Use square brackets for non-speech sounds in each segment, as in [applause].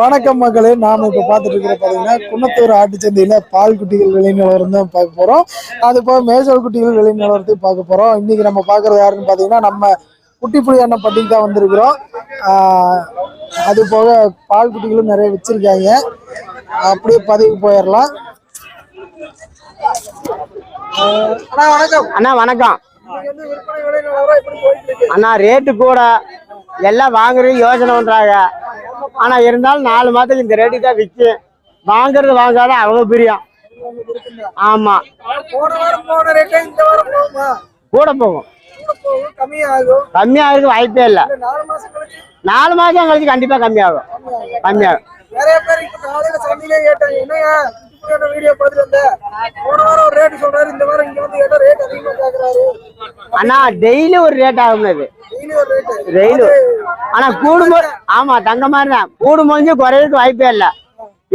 வணக்கம் மக்களே நாம இப்ப பார்த்துட்டு இருக்கிற பாத்தீங்கன்னா குன்னத்தூர் ஆட்டுச்சந்தையில பால் குட்டிகள் விலை நிலவரம் தான் பார்க்க போறோம். அது போக மேய்ச்சல் குட்டிகள் விலை நிலவரத்தையும் பார்க்க போறோம். இன்னைக்கு நம்ம பார்க்கறது யாருன்னு பாத்தீங்கன்னா நம்ம குட்டிப்புலி அண்ணன் பட்டிக்கு தான் வந்திருக்கிறோம். அது போக பால் குட்டிகளும் நிறைய வச்சிருக்காங்க. அப்படியே பதிவு போயிடலாம். அண்ணா வணக்கம். அண்ணா வணக்கம். அண்ணா ரேட்டு கூட எல்லாம் வாங்குறது யோசனை பண்றாங்க. ஆனா இருந்தாலும் நாலு மாதத்துக்கு இந்த ரேட்டு தான் விற்கும் வாங்குறது வாங்காத அவங்க பிரியம். ஆமா. போன வாரம் போன ரேட்டே இந்த வாரம் போகுமா? கூட போகும். கம்மியாகும். கம்மியாகிறதுக்கு வாய்ப்பே இல்லை. நாலு மாசம் கழிச்சு? நாலு மாதம் கழிச்சு கண்டிப்பா கம்மியாகும். கம்மியாகும். இப்படியான வீடியோ பார்த்துட்டு வந்தேன். போன வாரம் ஒரு ரேட் சொல்றாரு இந்த வாரம் இங்க வந்து கேட்டா ரேட் அதிகமா கேக்குறாரு. அண்ணா டெய்லி ஒரு ரேட் ஆகும் அது டெய்லி ஆனா கூடும் போது ஆமா தங்க மாதிரி தான். கூடும் முடிஞ்சு குறையறதுக்கு வாய்ப்பே இல்லை.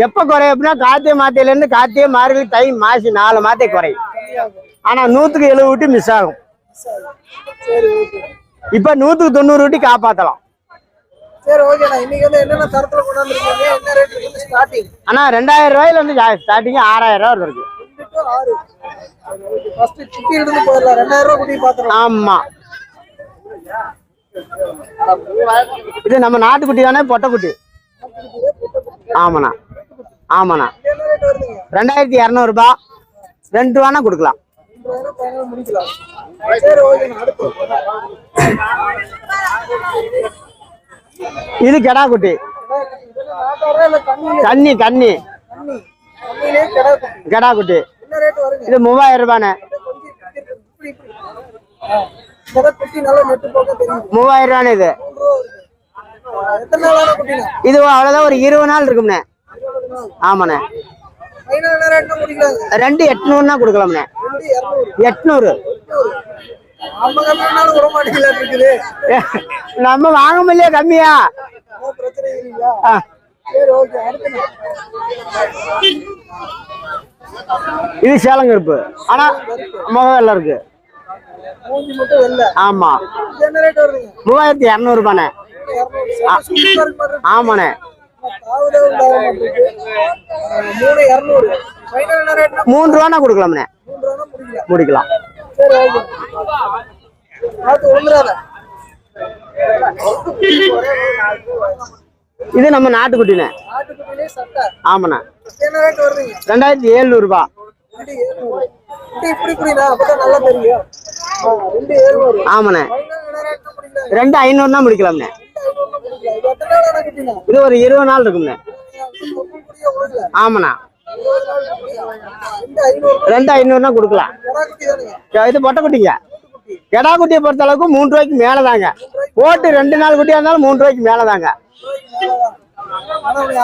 எப்ப குறையும் அப்படின்னா கார்த்திகை மாத்தையில இருந்து கார்த்திகை மார்கழி தை மாசி நாலு மாத்தை குறையும். ஆனா நூத்துக்கு எழுபது விட்டு மிஸ் ஆகும். இப்ப நூத்துக்கு தொண்ணூறு விட்டு காப்பாத்தலாம். சரி ஓகேண்ணா இன்னைக்கு வந்து என்னென்ன தரத்துல கொண்டாந்துருக்கீங்க? என்ன ரேட் இருக்கு ஸ்டார்டிங் ஆனா ரெண்டாயிரம் ரூபாயில இருந்து ஸ்டார்டிங் ஆறாயிரம் ரூபாய் இருக்கு ஆறு. ஃபர்ஸ்ட் குட்டி இருந்து போயிடலாம். ரெண்டாயிரம் குட்டி பாத்துறோம் ஆமா. இது நம்ம நாட்டுக்குட்டி தானே? பொட்டைக்குட்டி. ஆமாண்ணா. ஆமாண்ணா. ரெண்டாயிரத்தி இரநூறுபா ரெண்டு ரூபானா கொடுக்கலாம். சரி ஓகேண்ணா அடுத்து. இது கெடா குட்டி கண்ணி கண்ணிலே கிடா குட்டி இது மூவாயிரம் ரூபாண்ணே. மூவாயிரம் ரூபாண்ணே இது. இது அவ்வளவுதான் ஒரு இருபது நாள் இருக்கும்ண்ணே. ஆமாண்ணே. ரெண்டு எட்நூறுனா கொடுக்கலாம்ண்ணே. எட்நூறு. [laughs] நம்ம வாங்க முடியல கம்மியா இது சேலங்கருப்பு ஆனா முகம் எல்லாம் இருக்கு. ஆமா. மூவாயிரத்தி இரநூறுபாண்ணே. ஆமாண்ணே. மூணு மூணு ரூபானா கொடுக்கலாம்ண்ணே முடிக்கலாம். இது நம்ம சட்டை. ஆமாண்ணே. ரெண்டாயிரத்தி எழுநூறுபா. ரெண்டு ஏழ்நூறு குட்டி இப்படி இப்படிண்ணா அப்பதான் நல்லா தெரியும். ஆ, ரெண்டு ஏழ்நூறு ஆமாண்ணே. ரெண்டு ஐநூறுனா முடிக்கலாம்ண்ணே. இது ஒரு இருபது நாள் இருக்கும்ண்ணே. ஆமாண்ணா. ரெண்டு ஐநூறு ஐநூறுனா கொடுக்கலாம். இது பொட்டை குட்டிங்க. கெடா குட்டியை பொறுத்த அளவுக்கு மூணு ரூபாய்க்கு மேலே தாங்க போட்டு ரெண்டு நாள் குட்டியா இருந்தாலும் மூணு ரூபாய்க்கு மேலே தாங்க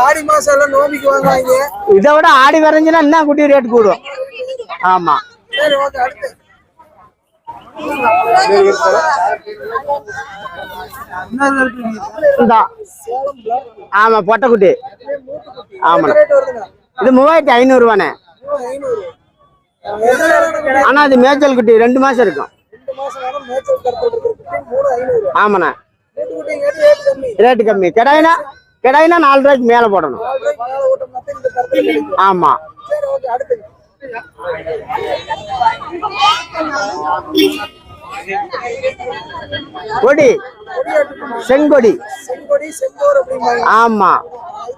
ஆடி மாசம் நோம்பிக்கு வாங்குவாங்க இதை விட ஆடி வரைஞ்சுன்னா இன்னும் குட்டி ரேட் கூடும். ஆமா. ஆமா ஓகே ஆமா இது மூவாயிரத்தி ஐநூறுவாண்ணே ஐநூறு ஆனா அது மேய்ச்சல் குட்டி ரெண்டு மாசம் இருக்கும். ஆமாண்ணே. ரேட்டு கம்மி. கிடாயினா கிடாயினா நாலு ரூபாய்க்கு மேலே போடணும். நாலு ரூபாய்க்கு மேல ஓட்டம் மத்த இந்த கருத்து கிடைக்கும். ஆமா. சரி ஓகே அடுத்து. கொடி. செங்கொடி. ஆமா.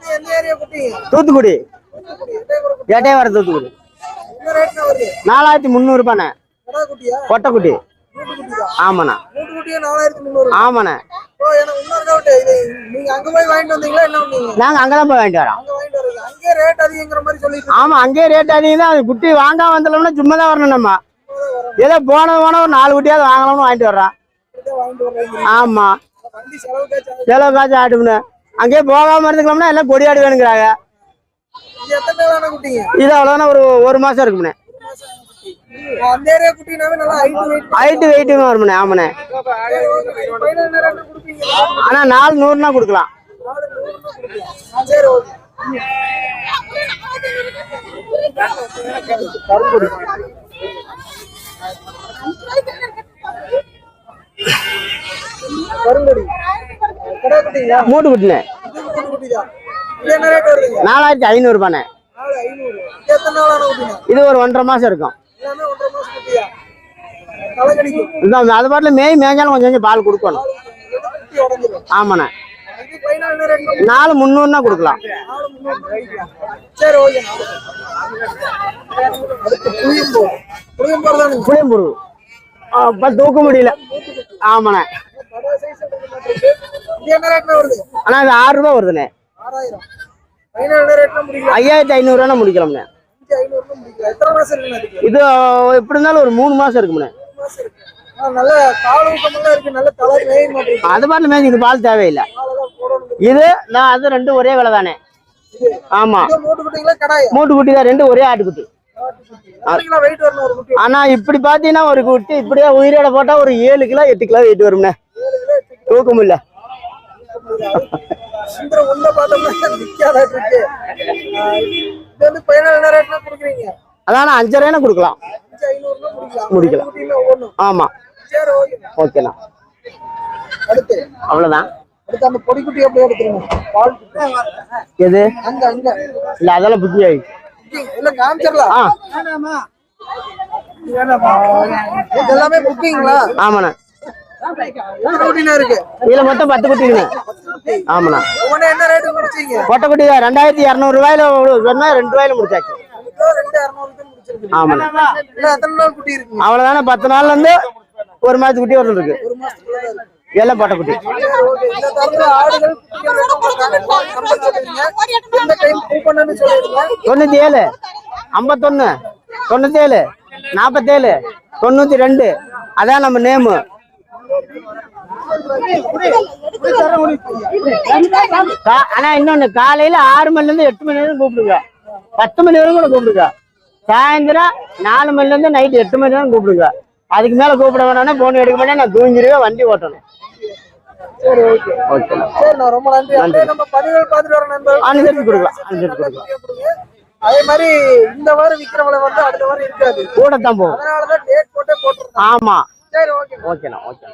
தூத்துக்குடி. தூத்துக்குடி. எட்டயபுரம் குட்டி. எட்டையவர தூத்துக்குடி. நாலாயிரத்தி முந்நூறுபாண்ணே. கடா ஆமாண்ணா. ஆமாண்ணே. நீங்க அங்கதான் போய் வாங்கிட்டு வரோம். ஆமா அங்கேயே ரேட் அதிகம் தான் குட்டி வாங்காம வந்தோம்னா சும்மா தான் வரணும் நம்ம. ஏதோ போன போன ஒரு நாலு குட்டியாவது வாங்கலாம்னு வாங்கிட்டு வர்றோம். ஆமா. எவ்வளோ காசு ஆட்டும்னு. அங்கேயே போகாம இருந்துக்கலாம்னா எல்லாம் கொடியாடு வேணுங்கிறாங்க இது அவ்வளோதானே ஒரு ஒரு மாசம் இருக்கும்ண்ணே ஹைட்டு வெயிட்டுமே வரும்ண்ணே ஆமாண்ணே. ஆனா நாலு நூறுனா கொடுக்கலாம். மூட்டு குட்டினே நாலாயிரத்தி ஐநூறுபாண்ணே. இது ஒரு ஒன்றரை மாசம் இருக்கும். எல்லாமே ஒன்றரை மாசம் குட்டியா? அது பாட்டில் மேய் மேய்ஞ்சாலும் கொஞ்சம் கொஞ்சம் பால் கொடுக்கணும். ஆமாண்ணே. நாலு முந்நூறுனா கொடுக்கலாம். புளியம்பூர். இப்போ தூக்க முடியல. ஆமாண்ணே. ஆனால் இது ஆறு ரூபா வருதுண்ணே. ஐயாயிரத்தி ஐநூறுரூவா முடிக்கலாம்ண்ணே. இது எப்படி இருந்தாலும் ஒரு மூணு மாசம் இருக்கும்ண்ணே அது பாட்டில் மேய்ச்சி இது பால் தேவையில்லை. இது நான் அது ரெண்டும் ஒரே விலை தானே. ஆமா. மூட்டு குட்டி தான் ரெண்டும் ஒரே ஆட்டுக்குட்டி. ஆனா இப்படி பாத்தீங்கன்னா ஒரு குட்டி இப்படியே உயிரோட போட்டா ஒரு ஏழு கிலோ எட்டு கிலோ வெயிட் வரும்ண்ணே தூக்கம் இல்ல பார்த்தோம்னா இது வந்து பதினாலு என்ன ரேட்னா கொடுக்குறீங்க. அதான் அஞ்சரை கொடுக்கலாம். முடிக்கலாம். ஆமா. சரி ஓகே. ஓகேண்ணா. அடுத்து. அவ்வளவுதான் அடுத்து அந்த பொடி குட்டி அப்படியே எடுத்துருங்க. பால். எது? அங்க அங்க. இல்ல அதெல்லாம் புத்தி ஆயிடுச்சு இல்ல காமிச்சிடலாம். ஆ. இது எல்லாமே புக்கிங்களா ஆமாண்ணா. இதுல மொத்தம் பத்து ஆமாண்ணா. பொட்டை குட்டி தான். ரெண்டாயிரத்தி இரநூறு ரூபாயில சொன்னா ரெண்டு ரூபாயில முடிச்சாச்சு. ஆமாண்ணா. இல்ல எத்தனை நாள் குட்டி இருக்குங்க அவ்வளவுதானே பத்து நாள்ல இருந்து ஒரு மாசத்து குட்டி வரது இருக்கு. எல்லாம் பொட்டை குட்டி. தொண்ணூத்தி ஏழு ஐம்பத்தொன்னு தொண்ணூத்தி ஏழு நாற்பத்தேழு தொண்ணூத்தி ரெண்டு. அதான் நம்ம நேமு ஆனா இன்னொன்னு காலையில ஆறு மணில இருந்து எட்டு மணி வரைக்கும் கூப்பிடுங்க. பத்து மணி வரைக்கும் கூட கூப்பிடுங்க. சாயந்தரம் நாலு மணில இருந்து நைட் எட்டு மணி வரைக்கும் கூப்பிடுங்க. அதுக்கு மேல கூப்பிட வேணாம்னா போன் எடுக்க மாட்டேன் நான் தூங்கிடுவேன் வண்டி ஓட்டணும். ரொம்ப நன்றி. அப்படியே நம்ம பதிவுகள் பார்த்துட்டு வர நண்பர்கள். அனுசரிச்சு கொடுக்கலாம் அதே மாதிரி இந்த வாரம் விக்ரமலை வந்து அடுத்த வாரம் இருக்காது. கூட தான் போகும் அதனாலதான் டேட் போட்டே போட்டுருந்தேன் ஆமா. சரி ஓகே. ஓகேண்ணா ஓகே